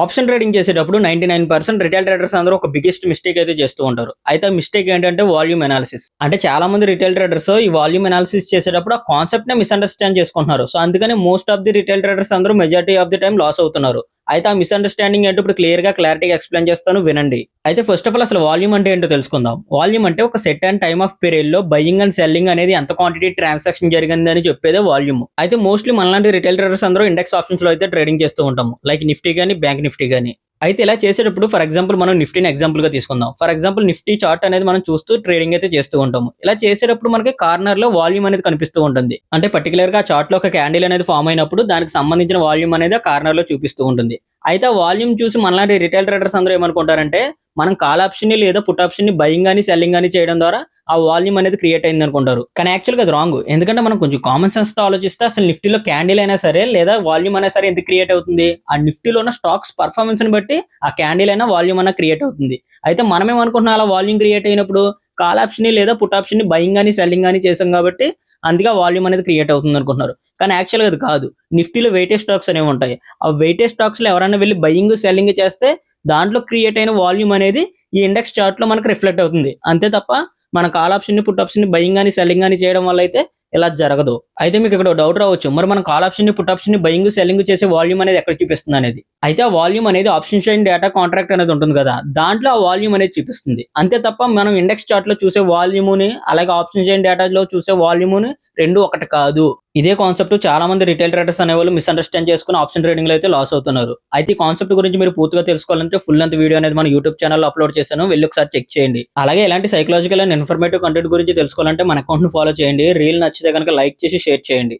Option trading చేసేటప్పుడు ninety nine percent retail traders అందరూ ఒక బిగ్గెస్ట్ మిస్టేక్ అయితే చేస్తూ ఉంటారు. అయితే ఆ మిస్టేక్ ఏంటంటే వాల్యూమ్ అనాలిసిస్ అంటే చాలా మంది రిటైల్ ట్రేడర్స్ ఈ వాల్యూమ్ అనాలిసిస్ చేసేటప్పుడు ఆ కాన్సెప్ట్ నే మిస్అండర్స్టాండ్ చేసుకుంటున్నారు. సో అందుకని most of the retail traders అందరూ majority of the time loss అవుతున్నారు. అయితే ఆ మిస్అండర్స్టాండింగ్ ఏంటో ఇప్పుడు క్లియర్గా క్లారిటీగా ఎక్స్ప్లెయిన్ చేస్తాను వినండి. అయితే ఫస్ట్ ఆఫ్ ఆల్ అసలు వాల్యూమ్ అంటే ఏంటో తెలుసుకుందాం. వాల్యూమ్ అంటే ఒక సెట్ అండ్ టైమ్ ఆఫ్ పీరియడ్లో బయింగ్ అండ్ సెల్లింగ్ అనేది ఎంత క్వాంటిటీ ట్రాన్సాక్షన్ జరిగింది అని చెప్పేదే వాల్యూమ్ అయితే మోస్ట్లీ మనలాంటి రిటైల్ ట్రేడర్స్ అందరూ ఇండెక్స్ ఆప్షన్స్లో అయితే ట్రేడింగ్ చేస్తూ ఉంటాము. లైక్ నిఫ్టీ కానీ బ్యాంక్ నిఫ్టీ కానీ అయితే ఇలా చేసేటప్పుడు ఫర్ ఎగ్జాంపుల్ మనం నిఫ్టీని ఎగ్జాంపుల్గా తీసుకుందాం. ఫర్ ఎగ్జాంపుల్ నిఫ్టీ చార్ట్ అనేది మనం చూస్తూ ట్రేడింగ్ అయితే చేస్తూ ఉంటాము. ఇలా చేసేటప్పుడు మనకి కార్నర్లో వాల్యూమ్ అనేది కనిపిస్తూ ఉంటుంది. అంటే పర్టికులర్గా చార్ట్లో ఒక క్యాండిల్ అనేది ఫామ్ అయినప్పుడు దానికి సంబంధించిన వాల్యూమ్ అనేది ఆ కార్నర్లో చూపిస్తూ ఉంటుంది. అయితే ఆ వాల్యూమ్ చూసి మనలాంటి రిటైల్ ట్రేడర్స్ అందరూ ఏమనుకుంటారంటే మనం కాల్ ఆప్షన్ని లేదా పుట్ ఆప్షన్ని బయింగ్ కానీ సెల్లింగ్ కానీ చేయడం ద్వారా ఆ వాల్యూమ్ అనేది క్రియేట్ అయింది అనుకుంటారు. కానీ యాక్చువల్గా అది రాంగ్ ఎందుకంటే మనం కొంచెం కామన్ సెన్స్తో ఆలోచిస్తే అసలు నిఫ్టీలో క్యాండిల్ అయినా సరే లేదా వాల్యూమ్ అయినా సరే ఎందుకు క్రియేట్ అవుతుంది? ఆ నిఫ్టీలో ఉన్న స్టాక్స్ పర్ఫార్మెన్స్ని బట్టి ఆ క్యాండిల్ అయినా వాల్యూమ్ అయినా క్రియేట్ అవుతుంది. అయితే మనం ఏమనుకుంటున్నాం అలా వాల్యూమ్ క్రియేట్ అయినప్పుడు కాల్ ఆప్షన్ని లేదా పుట్ ఆప్షన్ని బయింగ్ కానీ సెల్లింగ్ కానీ చేసాం కాబట్టి అందుకే వాల్యూమ్ అనేది క్రియేట్ అవుతుంది అనుకుంటున్నారు. కానీ యాక్చువల్గా అది కాదు. నిఫ్టీలో వెయిటేజ్ స్టాక్స్ అనేవి ఉంటాయి. ఆ వెయిటేజ్ స్టాక్స్లో ఎవరైనా వెళ్ళి బయింగ్ సెల్లింగ్ చేస్తే దాంట్లో క్రియేట్ అయిన వాల్యూమ్ అనేది ఈ ఇండెక్స్ చార్ట్లో మనకు రిఫ్లెక్ట్ అవుతుంది. అంతే తప్ప మన కాల్ ఆప్షన్ని పుట్ ఆప్షన్ని బయింగ్ కానీ సెల్లింగ్ కానీ చేయడం వల్ల అయితే ఇలా జరగదు. అయితే మీకు ఇక్కడ డౌట్ రావచ్చు. మరి మనం కాల్ ఆప్షన్ని పుట్ ఆప్షన్ని బయింగ్ సెల్లింగ్ చేసే వాల్యూమ్ అనేది ఎక్కడ చూపిస్తుంది అనేది. అయితే ఆ వాల్యూమ్ అనేది ఆప్షన్ షైన్ డేటా కాంట్రాక్ట్ అనేది ఉంటుంది కదా. దాంట్లో ఆ వాల్యూమ్ అనేది చూపిస్తుంది. అంతే తప్ప మనం ఇండెక్స్ చార్ట్లో చూసే వాల్యూమ్ని అలాగే ఆప్షన్ షైన్ డేటాలో చూసే వాల్యూమ్ని రెండు ఒకటి కాదు. ఇదే కాన్సెప్ట్ చాలా మంది రిటైల్ ట్రేడర్స్ అనేవాళ్ళు మిస్అండర్స్టాండ్ చేసుకుని ఆప్షన్ ట్రేడింగ్లో అయితే లాస్ అవుతున్నారు. అయితే ఈ కాన్సెప్ట్ గురించి మీరు పూర్తిగా తెలుసుకోవాలంటే ఫుల్ అంత వీడియో అనేది మన యూట్యూబ్ ఛానల్ అప్లోడ్ చేశాను. వెళ్ళి ఒకసారి చెక్ చేయండి. అలాగే ఇలాంటి సైకలాజికల్ అండ్ ఇన్ఫర్మేటివ్ కంటెంట్ గురించి తెలుసుకోవాలంటే మన అకౌంట్ను ఫాలో చేయండి. రీల్ నచ్చితే కనుక లైక్ చేసి షేర్ చేయండి.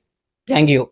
Thank you